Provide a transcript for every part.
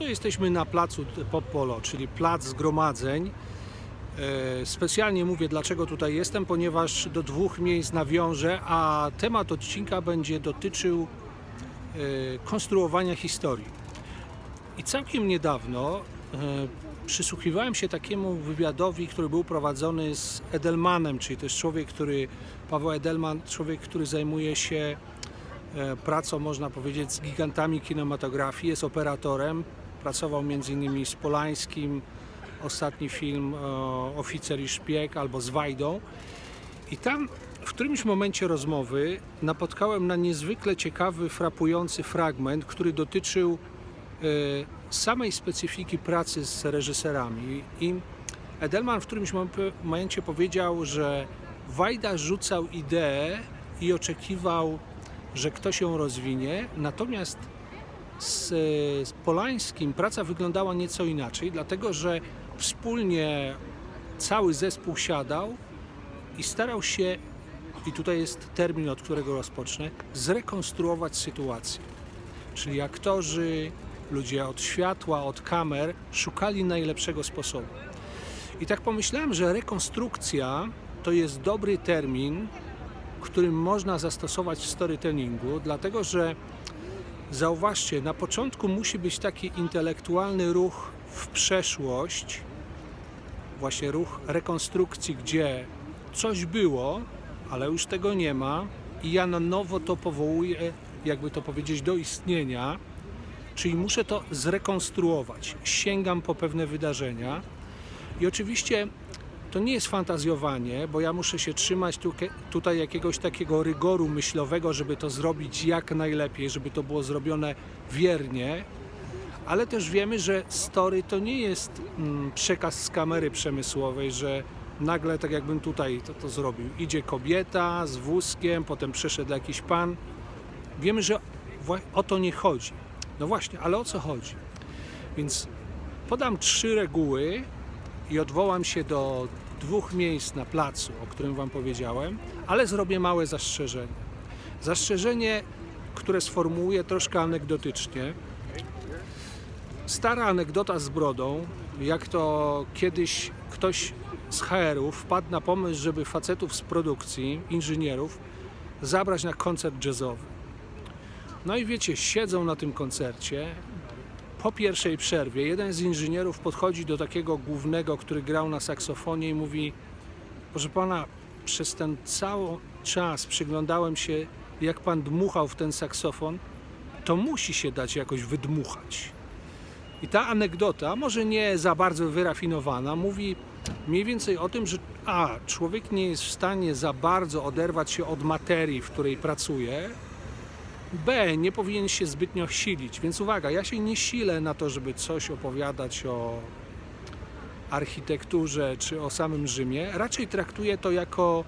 Oto jesteśmy na placu Popolo, czyli plac zgromadzeń. E, Specjalnie mówię, dlaczego tutaj jestem, ponieważ do dwóch miejsc nawiążę, a temat odcinka będzie dotyczył e, konstruowania historii. I całkiem niedawno e, przysłuchiwałem się takiemu wywiadowi, który był prowadzony z Edelmanem, czyli to jest człowiek, który, Paweł Edelman, człowiek, który zajmuje się pracą, można powiedzieć, z gigantami kinematografii, jest operatorem, pracował m.in. z Polańskim, ostatni film e, Oficer i Szpieg albo z Wajdą. I tam w którymś momencie rozmowy napotkałem na niezwykle ciekawy, frapujący fragment, który dotyczył e, samej specyfiki pracy z reżyserami. I Edelman w którymś mom- momencie powiedział, że Wajda rzucał ideę i oczekiwał, że ktoś ją rozwinie, natomiast z, z Polańskim praca wyglądała nieco inaczej, dlatego że wspólnie cały zespół siadał i starał się, i tutaj jest termin, od którego rozpocznę, zrekonstruować sytuację. Czyli aktorzy, ludzie od światła, od kamer szukali najlepszego sposobu. I tak pomyślałem, że rekonstrukcja to jest dobry termin, który można zastosować w storytellingu, dlatego że zauważcie, na początku musi być taki intelektualny ruch w przeszłość, właśnie ruch rekonstrukcji, gdzie coś było, ale już tego nie ma i ja na nowo to powołuję, jakby to powiedzieć, do istnienia, czyli muszę to zrekonstruować. Sięgam po pewne wydarzenia i oczywiście to nie jest fantazjowanie, bo ja muszę się trzymać tu, tutaj jakiegoś takiego rygoru myślowego, żeby to zrobić jak najlepiej, żeby to było zrobione wiernie, ale też wiemy, że story to nie jest mm, przekaz z kamery przemysłowej, że nagle, tak jakbym tutaj to, to zrobił, idzie kobieta z wózkiem, potem przeszedł jakiś pan. Wiemy, że o to nie chodzi. No właśnie, ale o co chodzi? Więc podam trzy reguły i odwołam się do dwóch miejsc na placu, o którym Wam powiedziałem, ale zrobię małe zastrzeżenie. Zastrzeżenie, które sformułuję troszkę anegdotycznie. Stara anegdota z brodą, jak to kiedyś ktoś z HR-ów wpadł na pomysł, żeby facetów z produkcji, inżynierów, zabrać na koncert jazzowy. No i wiecie, siedzą na tym koncercie, po pierwszej przerwie jeden z inżynierów podchodzi do takiego głównego, który grał na saksofonie i mówi: Proszę pana, przez ten cały czas przyglądałem się, jak pan dmuchał w ten saksofon, to musi się dać jakoś wydmuchać. I ta anegdota, może nie za bardzo wyrafinowana, mówi mniej więcej o tym, że A, człowiek nie jest w stanie za bardzo oderwać się od materii, w której pracuje, B. Nie powinien się zbytnio silić. Więc uwaga, ja się nie silę na to, żeby coś opowiadać o architekturze czy o samym Rzymie. Raczej traktuję to jako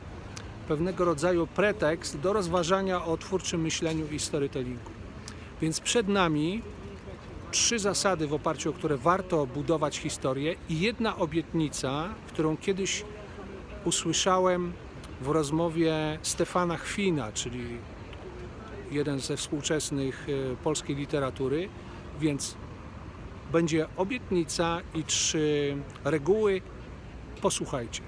pewnego rodzaju pretekst do rozważania o twórczym myśleniu i storytellingu. Więc przed nami trzy zasady, w oparciu o które warto budować historię i jedna obietnica, którą kiedyś usłyszałem w rozmowie Stefana Chwina, czyli jeden ze współczesnych e, polskiej literatury, więc będzie obietnica i trzy reguły. Posłuchajcie.